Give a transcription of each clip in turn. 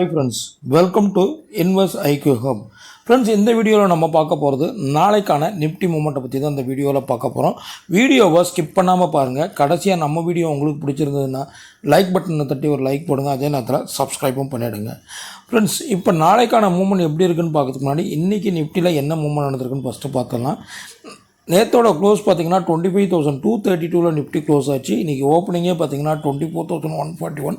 Hi friends welcome to invest IQ hub friends இந்த வீடியோவில் நம்ம பார்க்க போகிறது நாளைக்கான நிஃப்டி மூமெண்ட்டை பற்றி தான் இந்த வீடியோவில் பார்க்க போகிறோம் வீடியோவை ஸ்கிப் பண்ணாமல் பாருங்கள் கடைசியாக நம்ம வீடியோ உங்களுக்கு பிடிச்சிருந்ததுன்னா லைக் பட்டனை தட்டி ஒரு லைக் போடுங்க. அதே நேரத்தில் சப்ஸ்கிரைபும் பண்ணிவிடுங்க ஃப்ரெண்ட்ஸ் இப்போ நாளைக்கான மூமெண்ட் எப்படி இருக்குன்னு பார்க்கறதுக்கு முன்னாடி இன்றைக்கி நிஃப்டியில் என்ன மூமெண்ட் நடந்திருக்குன்னு ஃபஸ்ட்டு பார்த்துடலாம். நேத்தோட க்ளோஸ் பார்த்தீங்கன்னா twenty five thousand two thirty டூவில் நிஃப்டி க்ளோஸ் ஆச்சு இன்றைக்கி ஓப்பனிங்கே பார்த்தீங்கன்னா twenty four thousand one forty one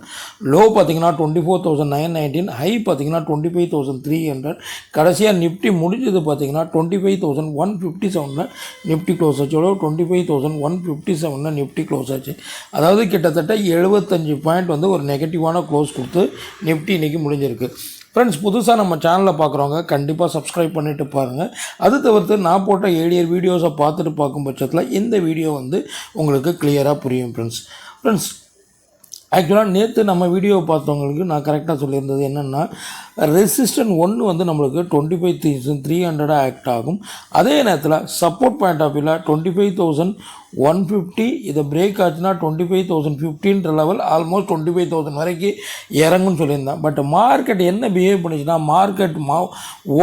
low பார்த்தீங்கன்னா twenty four thousand nine nineteen high பார்த்தீங்கன்னா twenty five thousand three hundred கடைசியாக நிஃப்டி முடிஞ்சது பார்த்தீங்கன்னா twenty five thousand one fifty செவனில் நிஃப்டி க்ளோஸ் ஆச்சு. எவ்வளோ twenty five thousand one fifty செவனில் நிஃப்டி க்ளோஸ் ஆச்சு. அதாவது கிட்டத்தட்ட எழுபத்தஞ்சு பாயிண்ட் வந்து ஒரு நெகட்டிவான க்ளோஸ் கொடுத்து நிஃப்டி இன்றைக்கி முடிஞ்சிருக்கு. ஃப்ரெண்ட்ஸ் புதுசாக நம்ம சேனலில் பார்க்குறவங்க கண்டிப்பாக சப்ஸ்கிரைப் பண்ணிவிட்டு பாருங்கள் அது தவிர்த்து நான் போட்ட ஏடியர் வீடியோஸை பார்த்துட்டு பார்க்கும் பட்சத்தில் இந்த வீடியோ வந்து உங்களுக்கு கிளியராக புரியும் ஃப்ரெண்ட்ஸ் ஃப்ரெண்ட்ஸ் ஆக்சுவலாக நேற்று நம்ம வீடியோ பார்த்தவங்களுக்கு நான் கரெக்டாக சொல்லியிருந்தது என்னென்னா ரெசிஸ்டன்ட் ஒன்று வந்து நம்மளுக்கு டுவெண்ட்டி ஃபைவ் தௌசண்ட் த்ரீ ஹண்ட்ரடாக ஆக்ட் ஆகும். அதே நேரத்தில் சப்போர்ட் பாயிண்ட் ஆஃப் வியூவில் twenty five thousand one fifty இதை பிரேக் ஆச்சுன்னா twenty five thousand ஃபிஃப்டின்ற level almost twenty five thousand வரைக்கும் இறங்குன்னு சொல்லியிருந்தேன். பட் மார்க்கெட் என்ன பிஹேவ் பண்ணிச்சுன்னா மார்க்கெட் மா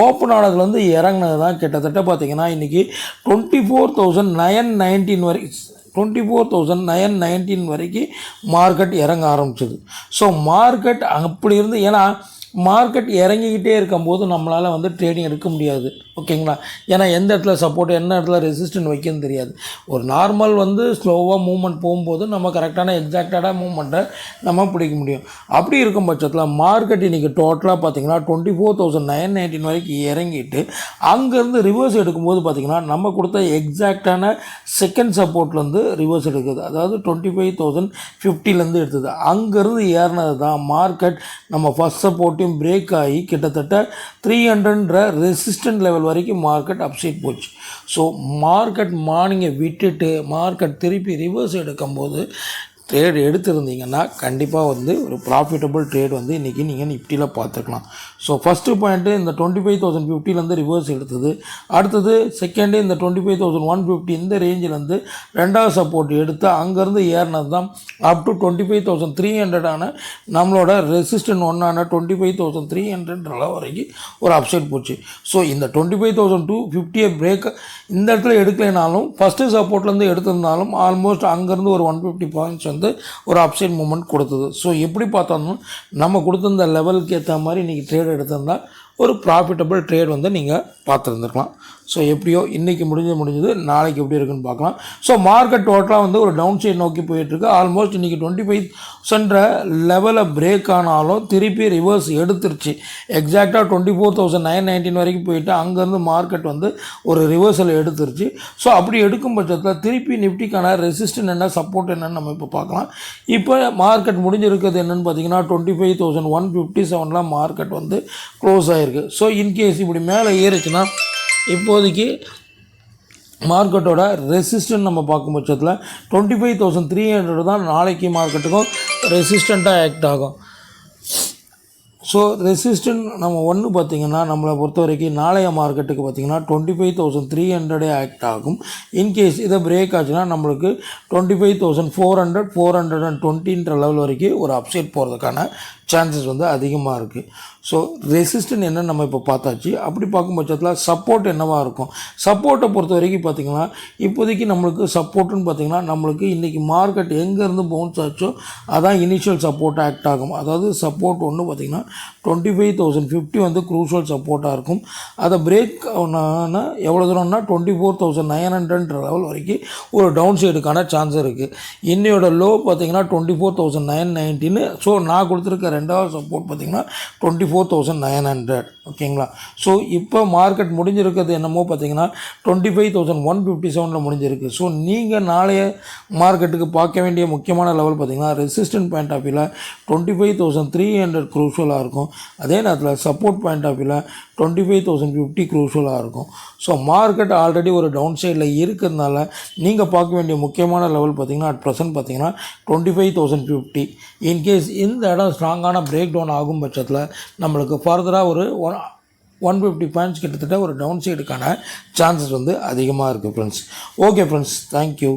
ஓப்பன் ஆனதுலேருந்து இறங்குனது தான் கிட்டத்தட்ட பார்த்தீங்கன்னா இன்றைக்கி twenty four thousand nine nineteen வரைக்கும் twenty four thousand nine nineteen வரைக்கும் மார்க்கெட் இறங்க ஆரம்பிச்சது. ஸோ மார்க்கெட் அப்படி இருந்து ஏன்னா மார்க்கெட் இறங்கிக்கிட்டே இருக்கும்போது நம்மளால் வந்து ட்ரேடிங் எடுக்க முடியாது. ஓகேங்களா ஏன்னா எந்த இடத்துல சப்போர்ட் என்ன இடத்துல ரெசிஸ்டன்ட் வைக்கன்னு தெரியாது. ஒரு நார்மல் வந்து ஸ்லோவாக மூவ்மெண்ட் போகும்போது நம்ம கரெக்டான எக்ஸாக்டான மூவ்மெண்ட்டை நம்ம பிடிக்க முடியும். அப்படி இருக்கும் பட்சத்தில் மார்க்கெட் இன்றைக்கி டோட்டலாக பார்த்தீங்கன்னா twenty four thousand nine nineteen வரைக்கும் இறங்கிட்டு அங்கேருந்து ரிவர்ஸ் எடுக்கும்போது பார்த்திங்கன்னா நம்ம கொடுத்த எக்ஸாக்டான செகண்ட் சப்போர்ட்லேருந்து ரிவர்ஸ் எடுக்குது. அதாவது டுவெண்ட்டி ஃபைவ் தௌசண்ட் ஃபிஃப்டிலேருந்து எடுத்தது. அங்கேருந்து ஏறினது தான் மார்க்கெட் நம்ம ஃபஸ்ட் சப்போர்ட்டையும் பிரேக் ஆகி கிட்டத்தட்ட த்ரீ ஹண்ட்ரட்ன்ற ரெசிஸ்டன்ட் லெவல் வரைக்கும் மார்க்கெட் அப்சைட் போச்சு. ஸோ மார்க்கெட் மார்னிங்கை விட்டுட்டு மார்க்கெட் திருப்பி ரிவர்ஸ் எடுக்கும்போது ட்ரேட் எடுத்திருந்தீங்கன்னா கண்டிப்பாக வந்து ஒரு ப்ராஃபிட்டபிள் ட்ரேட் வந்து இன்றைக்கி நீங்கள் நிஃப்டியில் பார்த்துக்கலாம் ஸோ ஃபஸ்ட்டு பாயிண்ட்டு இந்த டுவெண்ட்டி ஃபைவ் தௌசண்ட் ஃபிஃப்டிலேருந்து ரிவர்ஸ் எடுத்தது. அடுத்தது செகண்டு இந்த twenty five thousand one fifty இந்த ரேஞ்சிலேருந்து ரெண்டாவது சப்போர்ட் எடுத்து அங்கேருந்து ஏறினது தான் up to twenty five thousand three ஹண்ட்ரடான நம்மளோட resistant ஒன்னான twenty five thousand three hundred வரைக்கும் ஒரு அப்சைட் போச்சு. ஸோ இந்த டுவெண்ட்டி ஃபைவ் தௌசண்ட் டூ ஃபிஃப்டியை பிரேக் இந்த இடத்துல எடுக்கலைனாலும் ஃபஸ்ட்டு சப்போர்ட்லேருந்து எடுத்திருந்தாலும் ஆல்மோஸ்ட் அங்கேருந்து ஒரு ஒன் ஃபிஃப்டி பாயிண்ட்ஸ் வந்து ஒரு அப்சைட் மூமெண்ட் கொடுத்தது. ஸோ எப்படி பார்த்தாலும் நம்ம கொடுத்துருந்த லெவலுக்கு ஏற்ற மாதிரி இன்றைக்கி ட்ரேட் எடுத்திருந்தா ஒரு ப்ராஃபிட்டபிள் ட்ரேட் வந்து நீங்கள் பார்த்துருந்துருக்கலாம். ஸோ எப்படியோ இன்றைக்கி முடிஞ்சு முடிஞ்சது நாளைக்கு எப்படி இருக்குன்னு பார்க்கலாம். ஸோ மார்க்கெட் டோட்டலாக வந்து ஒரு டவுன் சைட் நோக்கி போயிட்டுருக்கு. ஆல்மோஸ்ட் இன்றைக்கி டுவெண்ட்டி ஃபைவ் சென்ற லெவலை பிரேக் ஆனாலும் திருப்பி ரிவர்ஸ் எடுத்துருச்சு. எக்ஸாக்டாக twenty four thousand nine nineteen வரைக்கும் போயிட்டு அங்கேருந்து மார்க்கெட் வந்து ஒரு ரிவர்சல் எடுத்துருச்சு. ஸோ அப்படி எடுக்கும் பட்சத்தில் திருப்பி நிஃப்டிக்கான ரெசிஸ்டன் என்ன சப்போர்ட் என்னன்னு நம்ம இப்போ பார்க்கலாம். இப்போ மார்க்கெட் முடிஞ்சிருக்கிறது என்னென்னு பார்த்தீங்கன்னா twenty five thousand one fifty செவனில் மார்க்கெட் வந்து க்ளோஸ் ஆகிருக்கு ஸோ இன்கேஸ் இப்படி மேலே ஏறிச்சுன்னா இப்போதைக்கு மார்க்கெட்டோட ரெசிஸ்டன்ட் நம்ம பார்க்கும் பட்சத்தில் twenty five thousand three hundred தான் நாளைக்கு மார்க்கெட்டுக்கும் ரெசிஸ்டண்ட்டாக ஆக்ட் ஆகும். ஸோ ரெசிஸ்டன்ட் நம்ம ஒன்று பார்த்திங்கன்னா நம்மளை பொறுத்த வரைக்கும் நாளைய மார்க்கெட்டுக்கு பார்த்திங்கன்னா டுவெண்ட்டி ஃபைவ் தௌசண்ட் த்ரீ ஹண்ட்ரடே ஆக்ட் ஆகும். இன்கேஸ் இதை பிரேக் ஆச்சுன்னா நம்மளுக்கு twenty five thousand four hundred four hundred and டுவெண்ட்டின்ற level வரைக்கும் ஒரு அப்சைட் போகிறதுக்கான சான்சஸ் வந்து அதிகமாக இருக்குது ஸோ ரெசிஸ்டன் என்ன நம்ம இப்போ பார்த்தாச்சு. அப்படி பார்க்கும் பட்சத்தில் சப்போர்ட் என்னவாக இருக்கும்? சப்போர்ட்டை பொறுத்த வரைக்கும் பார்த்திங்கன்னா இப்போதைக்கு நம்மளுக்கு சப்போர்ட்டுன்னு பார்த்திங்கன்னா நம்மளுக்கு இன்றைக்கி மார்க்கெட் எங்கேருந்து பவுன்ஸ் ஆச்சோ அதான் இனிஷியல் சப்போர்ட் ஆக்ட் ஆகும். அதாவது சப்போர்ட் ஒன்று பார்த்திங்கன்னா டுவெண்ட்டி ஃபைவ் தௌசண்ட் ஃபிஃப்டி வந்து க்ரூஷியல் சப்போர்ட்டாக இருக்கும். அதை பிரேக் ஆனா எவ்வளோ தூரம்னா டுவெண்ட்டி ஃபோர் தௌசண்ட் நைன் ஹண்ட்ரட்ன்ற லெவல் வரைக்கும் ஒரு டவுன் சைடுக்கான சான்ஸ் இருக்குது இன்னையோட லோ பார்த்திங்கன்னா டுவெண்ட்டி ஃபோர் தௌசண்ட் நைன் நைன்ட்டின்னு ஸோ நான் கொடுத்துருக்க ரெண்டாவது சப்போர்ட் பார்த்திங்கன்னா twenty four thousand nine hundred ஓகேங்களா? ஸோ இப்போ மார்க்கெட் முடிஞ்சிருக்கிறது என்னமோ பார்த்தீங்கன்னா twenty five thousand one fifty செவனில் முடிஞ்சிருக்கு. ஸோ நீங்கள் நாளைய மார்க்கெட்டுக்கு பார்க்க வேண்டிய முக்கியமான லெவல் பார்த்தீங்கன்னா ரெசிஸ்டன்ட் பாயிண்ட் ஆஃப் வியூவில் twenty five thousand three hundred க்ரூஷலாக இருக்கும். அதே நேரத்தில் சப்போர்ட் பாயிண்ட் ஆஃப் வியூவில் டுவெண்ட்டி ஃபைவ் தௌசண்ட் ஃபிஃப்டி க்ரூஷலாக இருக்கும். ஸோ மார்க்கெட் ஆல்ரெடி ஒரு டவுன் சைடில் இருக்கிறதுனால நீங்கள் பார்க்க வேண்டிய முக்கியமான லெவல் பார்த்தீங்கன்னா அட் ப்ரெசன்ட் பார்த்தீங்கன்னா twenty five thousand fifty in case இந்த இடம் ஸ்ட்ராங்கான பிரேக் டவுன் ஆகும் பட்சத்தில் நம்மளுக்கு ஃபர்தராக ஒரு ஒன் ஒன் ஃபிஃப்டி பாயிண்ட்ஸ் கிட்டத்தட்ட ஒரு டவுன் சைடுக்கான சான்சஸ் வந்து அதிகமாக இருக்குது ஃப்ரெண்ட்ஸ் ஓகே ஃப்ரெண்ட்ஸ் தேங்க்யூ